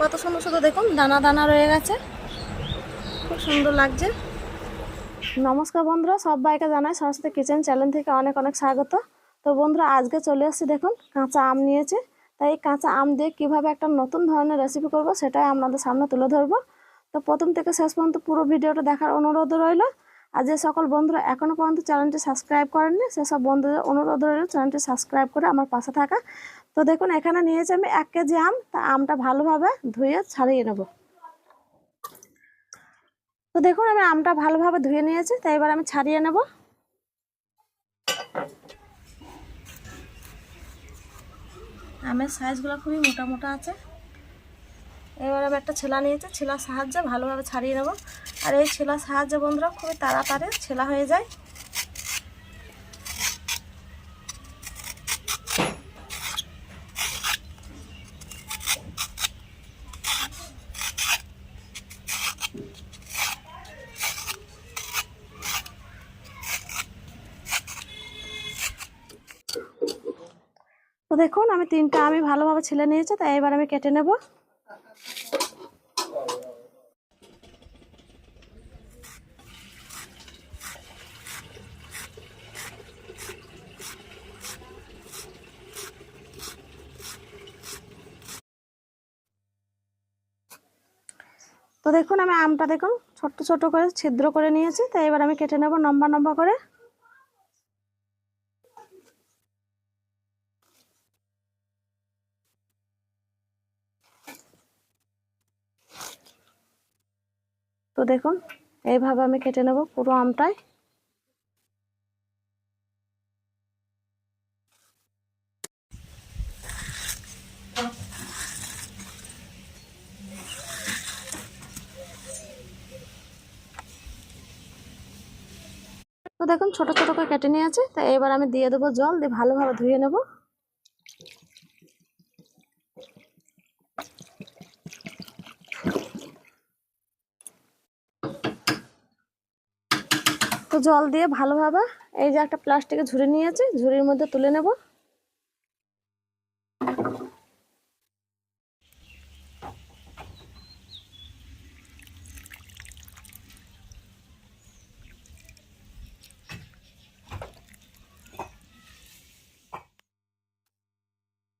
কত সুন্দর সুন্দর দেখুন, দানা দানা রয়ে গেছে। খুব সুন্দর লাগছে। নমস্কার বন্ধুরা, সবাইকে জানাই সরস্বতী কিচেন চ্যানেল থেকে অনেক অনেক স্বাগত। তো বন্ধুরা, আজকে চলে এসেছি দেখুন, কাঁচা আম নিয়েছে। তাই এই কাঁচা আম দিয়ে কীভাবে একটা নতুন ধরনের রেসিপি করব সেটাই আপনাদের সামনে তুলে ধরবো। তো প্রথম থেকে শেষ পর্যন্ত পুরো ভিডিওটা দেখার অনুরোধ রইল। আর যে সকল বন্ধুরা এখনও পর্যন্ত চ্যানেলটি সাবস্ক্রাইব করেননি, সেসব বন্ধুদের অনুরোধ রইল চ্যানেলটি সাবস্ক্রাইব করে আমার পাশে থাকা। তো দেখুন, এখানে নিয়েছি আমি এক কেজি আম, তা আমটা ভালোভাবে ধুয়ে ছাড়িয়ে নেব। তো দেখুন, আমি আমটা ভালোভাবে ধুয়ে নিয়েছি তাই এবার আমি ছাড়িয়ে নেব। আমের সাইজগুলো খুবই মোটা মোটা আছে। এবার আমি একটা ছেলা নিয়েছি, ছেলার সাহায্যে ভালোভাবে ছাড়িয়ে নেব। আর এই ছেলার সাহায্যে বন্ধুরা, খুবই তাড়াতাড়ি ছেলা হয়ে যায়। দেখুন, আমি তিনটা আমি ভালোভাবে ছেলে নিয়েছি, তাই এবার আমি কেটে নেব। তো দেখুন, আমি আমটা দেখুন, ছোট্ট ছোট করে ছিদ্র করে নিয়েছি, তাই এবার আমি কেটে নেব লম্বা লম্বা করে। তো দেখুন, এইভাবে আমি কেটে নেব পুরো আমটাই তো দেখুন, ছোট ছোট করে কেটে নিয়েছে। তো এবার আমি দিয়ে দেবো জল, দিয়ে ভালোভাবে ধুয়ে নেব। তো জল দিয়ে ভালোভাবে এই যে একটা প্লাস্টিকে ঝুড়ি নিয়েছে, ঝুড়ির মধ্যে তুলে নেব।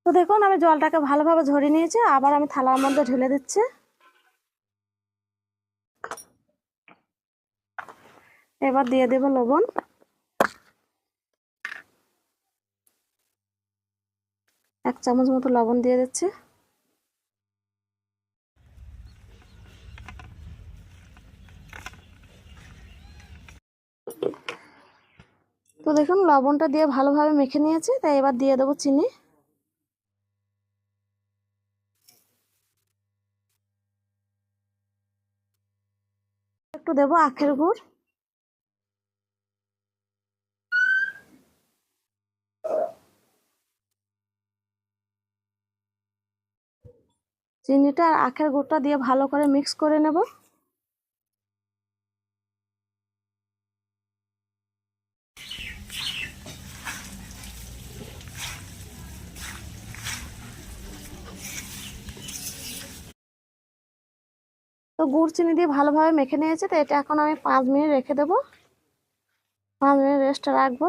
তো দেখুন, আমি জলটাকে ভালোভাবে ঝরিয়ে নিয়েছি, আবার আমি থালার মধ্যে ঢেলে দিচ্ছি। এবার দিয়ে দেব লবণ। এক চামচ মতো লবণ দিয়ে দিচ্ছি। তো দেখুন, লবণটা দিয়ে ভালোভাবে মেখে নিয়েছি, তাই এবার দিয়ে দেবো চিনি। একটু দেবো আখের গুড়। চিনিটা আর আখের গুড়টা দিয়ে ভালো করে মিক্স করে নেব। তো গুড় চিনি দিয়ে ভালোভাবে মেখে নিয়েছে, তো এটা এখন আমি পাঁচ মিনিট রেখে দেবো। পাঁচ মিনিট রেস্টে রাখব।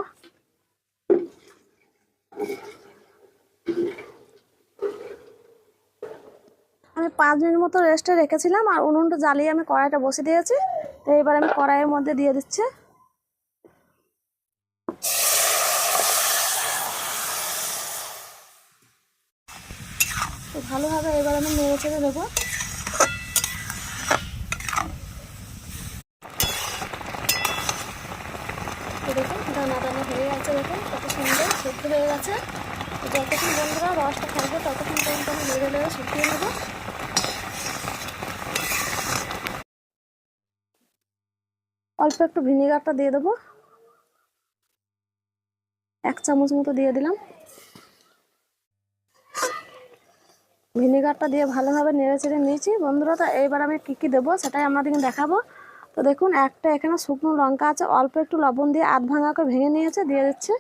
পাঁচ মিনিট মতো রেস্টে রেখেছিলাম আর উনুনটা জ্বালিয়ে আমি কড়াইটা বসে দিয়েছি। তো এবার আমি কড়াইয়ের মধ্যে দিয়ে দিচ্ছি। ভালোভাবে এবার আমি নেড়ে চেড়ে দেবো তো দেখুন দানা দানা হয়ে গেছে দেখুন কত সুন্দর সেদ্ধ হয়ে গেছে তো যতক্ষণ বন্ধুরা রসটা থাকবে ততক্ষণ পর্যন্ত আমি নেড়ে নেড়ে শুকিয়ে নেব অল্প একটু ভিনিগারটা দিয়ে দেবো। এক চামচ মতো দিয়ে দিলাম। ভিনিগারটা দিয়ে ভালোভাবে নেড়ে চেড়ে নিয়েছি। বন্ধুরা, তো এইবার আমি কী কী দেবো সেটাই আপনাদেরকে দেখাবো। তো দেখুন, একটা এখানে শুকনো লঙ্কা আছে, অল্প একটু লবণ দিয়ে আধ ভাঙা করে ভেঙে নিয়েছে, দিয়ে দিচ্ছে।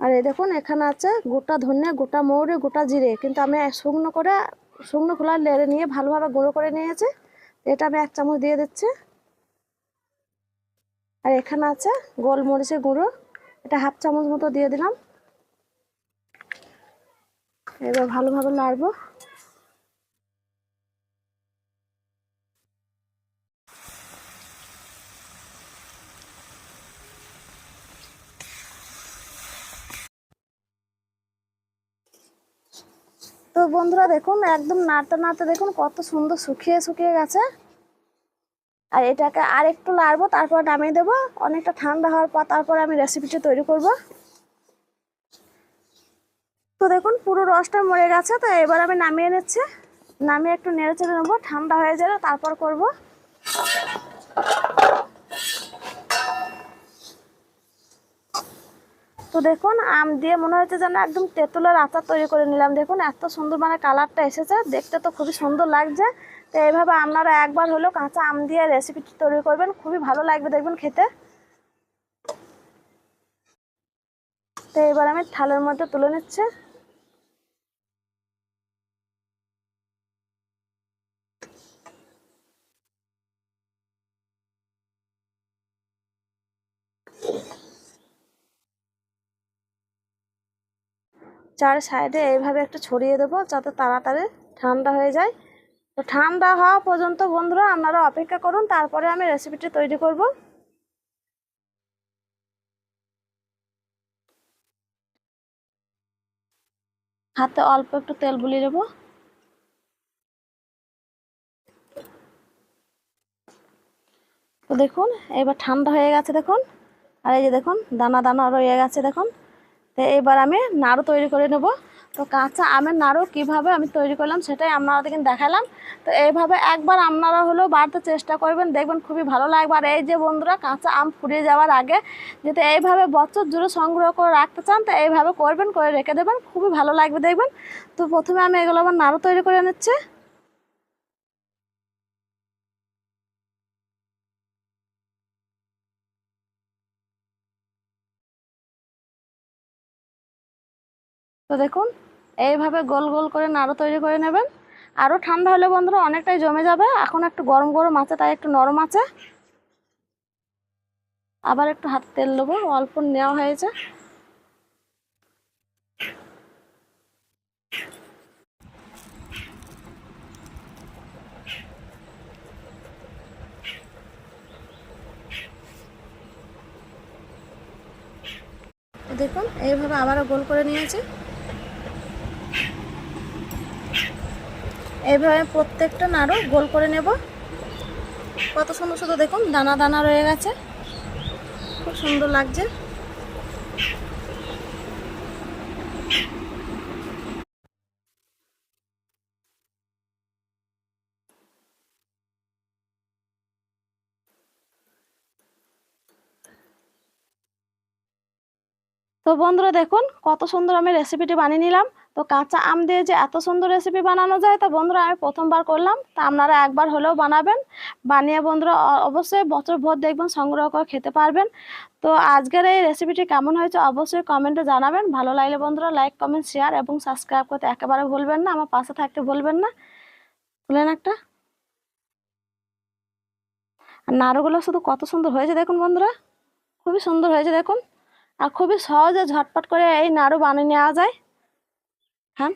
আর এই দেখুন, এখানে আছে গোটা ধনে গোটা মৌরি, গোটা জিরে। কিন্তু আমি শুকনো করে, শুকনো খোলা লেড়ে নিয়ে ভালোভাবে গুঁড়ো করে নিয়েছি। এটা আমি এক চামচ দিয়ে দিচ্ছি। আর এখানে আছে গোলমরিচের গুঁড়ো। এটা হাফ চামচ মতো দিয়ে দিলাম। এবার ভালোভাবে নাড়বো। বন্ধুরা দেখুন, একদম নাড়তে নাড়তে দেখুন কত সুন্দর শুকিয়ে শুকিয়ে গেছে। আর এটাকে আর একটু নাড়বো তারপর নামিয়ে দেবো। অনেকটা ঠান্ডা হওয়ার পর তারপর আমি রেসিপিটা তৈরি করব। তো দেখুন, পুরো রসটা মরে গেছে, তো এবার আমি নামিয়ে নিচ্ছি। নামিয়ে একটু নেড়ে চেড়ে নেব, ঠান্ডা হয়ে যাবে তারপর করব। তো দেখুন, আম দিয়ে মনে হচ্ছে যেন একদম তেঁতুলের আচার তৈরি করে নিলাম। দেখুন, এত সুন্দর মানে কালারটা এসেছে, দেখতে তো খুবই সুন্দর লাগছে। তো এইভাবে আপনারা একবার হলেও কাঁচা আম দিয়ে রেসিপিটি তৈরি করবেন, খুবই ভালো লাগবে দেখবেন খেতে। তো এবার আমি থালের মধ্যে তুলে নিচ্ছি। চার সাইডে এইভাবে একটু ছড়িয়ে দেবো যাতে তাড়াতাড়ি ঠান্ডা হয়ে যায়। তো ঠান্ডা হওয়া পর্যন্ত বন্ধুরা আপনারা অপেক্ষা করুন, তারপরে আমি রেসিপিটি তৈরি করব। হাতে অল্প একটু তেল বুলিয়ে দেবো তো দেখুন এবার ঠান্ডা হয়ে গেছে দেখুন। আর এই যে দেখুন, দানা দানা রয়ে গেছে দেখুন। তো এবার আমি নাড়ু তৈরি করে নেব। তো কাঁচা আমের নাড়ু কীভাবে আমি তৈরি করলাম সেটাই আপনাদেরকে দেখালাম। তো এইভাবে একবার আপনারা হলেও বাড়তে চেষ্টা করবেন, দেখবেন খুবই ভালো লাগবে। আর এই যে বন্ধুরা, কাঁচা আম ফুরিয়ে যাওয়ার আগে যদি এইভাবে বছর জুড়ে সংগ্রহ করে রাখতে চান, তো এইভাবে করবেন, করে রেখে দেবেন, খুবই ভালো লাগবে দেখবেন। তো প্রথমে আমি এগুলো আবার নাড়ু তৈরি করে নিচ্ছি। তো দেখুন, এইভাবে গোল গোল করে নাড়ু তৈরি করে নেবেন। আরও ঠান্ডা হলে বন্ধুরা অনেকটাই জমে যাবে। এখন একটু গরম গরম আছে, তাই একটু নরম আছে। আবার একটু হাত তেল দেবো, অল্প নেওয়া হয়েছে। দেখুন, এইভাবে আবারও গোল করে নিয়েছি। এইভাবে প্রত্যেকটা নাড়ু গোল করে নেব। কত সুন্দর সুন্দর দেখুন, দানা দানা রয়ে গেছে। খুব সুন্দর লাগছে। তো বন্ধুরা দেখুন, কত সুন্দর আমি রেসিপিটি বানিয়ে নিলাম। তো কাঁচা আম দিয়ে যে এত সুন্দর রেসিপি বানানো যায় তা বন্ধুরা আমি প্রথমবার করলাম। তা আপনারা একবার হলেও বানাবেন। বানিয়ে বন্ধুরা অবশ্যই বছর ভর দেখবেন, সংগ্রহ করে খেতে পারবেন। তো আজকের এই রেসিপিটি কেমন হয়েছে অবশ্যই কমেন্টে জানাবেন। ভালো লাগলে বন্ধুরা লাইক কমেন্ট শেয়ার এবং সাবস্ক্রাইব করতে একেবারে ভুলবেন না, আমার পাশে থাকতে ভুলবেন না। খুলেন একটা। আর নাড়ুগুলো শুধু কত সুন্দর হয়েছে দেখুন বন্ধুরা। খুবই সুন্দর হয়েছে দেখুন। আর খুবই সহজে ঝটপট করে এই নাড়ু বানিয়ে নেওয়া যায়। হ্যাঁ?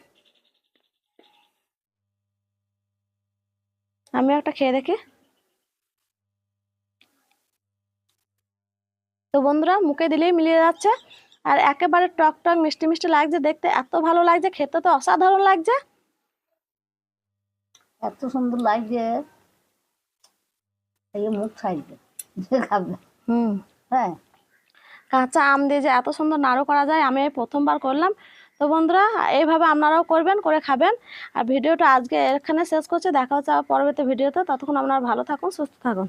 আমিও একটা খেয়ে দেখি। তো বন্ধুরা মুখে দিলেই মিলিয়ে যাচ্ছে। আর একেবারে টক টক মিষ্টি মিষ্টি লাগছে দেখতে। এত ভালো লাগছে খেতে তো অসাধারণ লাগছে। এত সুন্দর লাগছে। এই মুখ খাবে। হুম। হ্যাঁ। কাঁচা আম দিয়ে যে এত সুন্দর নাড়ু করা যায় আমি প্রথমবার করলাম। তো বন্ধুরা, এইভাবে আপনারাও করবেন, করে খাবেন। আর ভিডিওটা আজকে এখানে শেষ করছে। দেখা হচ্ছে পরবর্তী ভিডিওতে। ততক্ষণ আপনারা ভালো থাকুন, সুস্থ থাকুন।